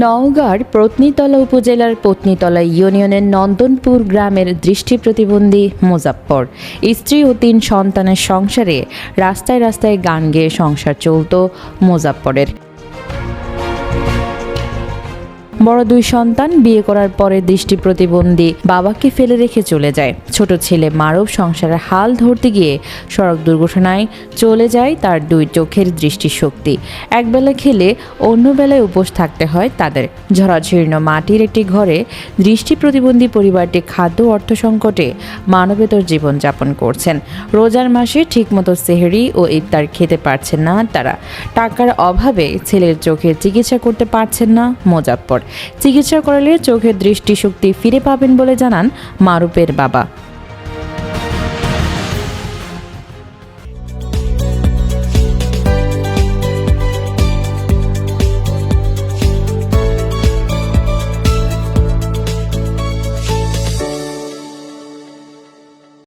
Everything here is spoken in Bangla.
নওগাঁর প্রত্নীতলা উপজেলার পত্নীতলা ইউনিয়নের নন্দনপুর গ্রামের দৃষ্টি প্রতিবন্ধী মোজাপ্পর স্ত্রী ও তিন সন্তানের সংসারে রাস্তায় রাস্তায় গান গেয়ে সংসার চলত মোজাপ্পরের বড় দুই সন্তান বিয়ে করার পরে দৃষ্টি প্রতিবন্ধী বাবাকে ফেলে রেখে চলে যায়। ছোট ছেলে মারব সংসারের হাল ধরতে গিয়ে সড়ক দুর্ঘটনায় চলে যায় তার দুই চোখের দৃষ্টিশক্তি। একবেলা খেলে অন্য বেলায় উপোস থাকতে হয় তাদের। ঝরাঝীর্ণ মাটির একটি ঘরে দৃষ্টি প্রতিবন্ধী পরিবারটি খাদ্য অর্থ সংকটে মানবেতর জীবনযাপন করছেন। রোজার মাসে ঠিকমতো সেহরি ও ইফতার খেতে পারছেন না তারা। টাকার অভাবে ছেলের চোখের চিকিৎসা করতে পারছেন না। মোজাপ্পর চিকিৎসা করালে চোখের দৃষ্টিশক্তি ফিরে পাবেন বলে জানান মারুপের বাবা।